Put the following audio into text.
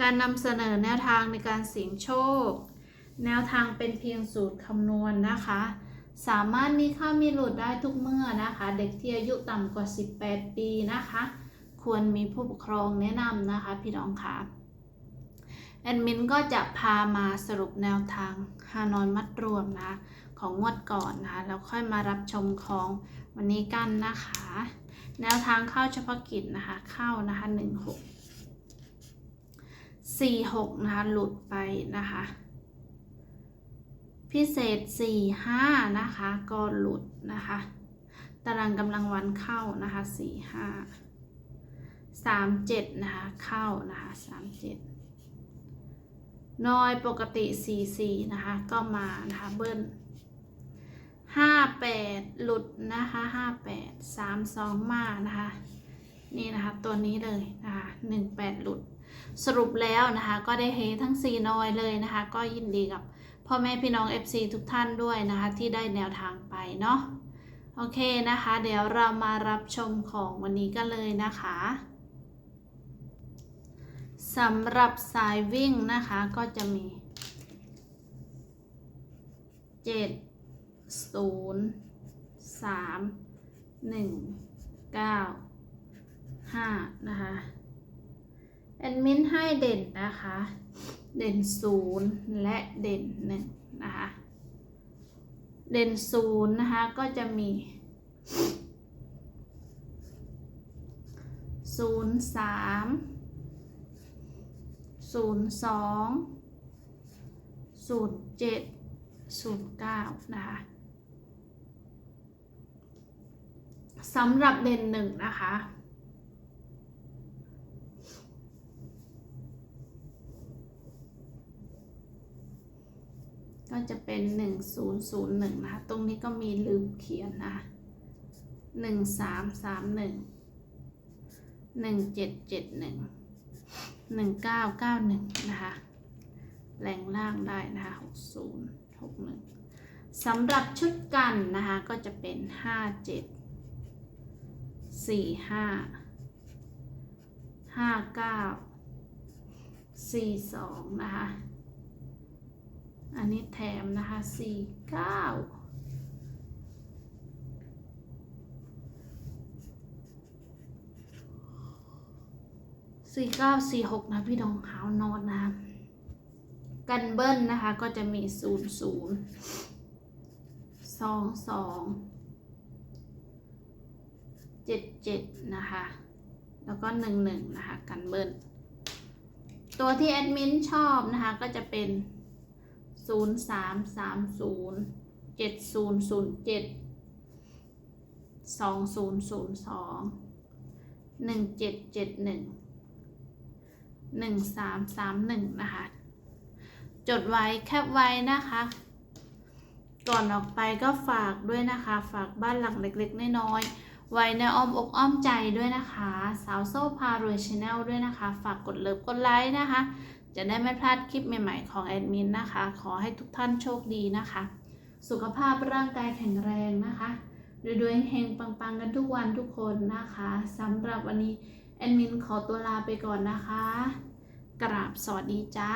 การนำเสนอแนวทางในการเสี่ยงโชค แนวทางเป็นเพียงสูตรคำนวณนะคะ สามารถมีค่ามีหลุดได้ทุกเมื่อนะคะ เด็กที่อายุต่ำกว่า 18 ปีนะคะ ควรมีผู้ปกครองแนะนำนะคะพี่น้องค่ะแอดมินก็จะพามาสรุปแนวทางฮานอยมัดรวมนะ ของงวดก่อนนะคะแล้วค่อยมารับชมของวันนี้กันนะคะ แนวทางเข้าเฉพาะกิจนะคะเข้านะคะ 16 สี่หกนะคะหลุดไปนะคะ พิเศษสี่ห้านะคะก็หลุดนะคะ ตารางกำลังวันเข้านะคะสี่ห้าสามเจ็ดนะคะเข้านะคะสามเจ็ดน้อยปกติสี่สี่นะคะก็มานะคะเบิ้ลห้าแปดหลุดนะคะห้าแปดสามสองมานะคะนี่นะคะตัวนี้เลยนะคะหนึ่งแปดหลุด สรุปแล้วนะคะก็ได้เฮทั้ง 4 นอยเลยนะคะ ก็ยินดีกับพ่อแม่พี่น้อง FC ทุกท่านด้วยนะคะ ที่ได้แนวทางไปเนาะโอเคนะคะ เดี๋ยวเรามารับชมของวันนี้กันเลยนะคะสำหรับสายวิ่งนะคะก็จะมี7 0 3 1 9 5นะคะ แอดมินให้เด่นนะคะ เด่นศูนย์และเด่นหนึ่งนะคะ เด่นศูนย์นะคะก็จะมีศูนย์สามศูนย์สองศูนย์เจ็ดศูนย์เก้านะคะสำหรับเด่นหนึ่งนะคะ ก็จะเป็น 1001 นะคะ ตรงนี้ก็มีลืมเขียนนะ 1331 1771 1991 นะคะแรงล่างได้นะคะ 60 61สำหรับชุดกันนะคะ ก็จะเป็น 57 45 59 42 นะคะ อันนี้แถมนะคะสี่เก้าสี่เก้าสี่หกนะพี่ดองขาวนอนนะคะกันเบิ้ลนะคะก็จะมีศูนย์ศูนย์สองสองเจ็ดเจ็ดนะคะ แล้วก็หนึ่งหนึ่งนะคะ กันเบิ้ลตัวที่แอดมินชอบนะคะก็จะเป็น ศูนย์สามสามศูนย์เจ็ดศูนย์ศูนย์เจ็ดสองศูนย์ศูนย์สองหนึ่งเจ็ดเจ็ดหนึ่งหนึ่งสามสามหนึ่งนะคะ จดไว้แคปไว้นะคะ ก่อนออกไปก็ฝากด้วยนะคะ ฝากบ้านหลังเล็กๆ น้อยๆ ไว้ในอ้อมอกอ้อมใจด้วยนะคะ สาวโซ่พารวยชาแนลด้วยนะคะ ฝากกดเลิฟกดไลค์นะคะ จะได้ไม่พลาดคลิปใหม่ๆของแอดมินนะคะ ขอให้ทุกท่านโชคดีนะคะ สุขภาพร่างกายแข็งแรงนะคะรวยๆเฮงปังๆกันทุกวันทุกคนนะคะสำหรับวันนี้แอดมินขอตัวลาไปก่อนนะคะ กราบสวัสดีจ้า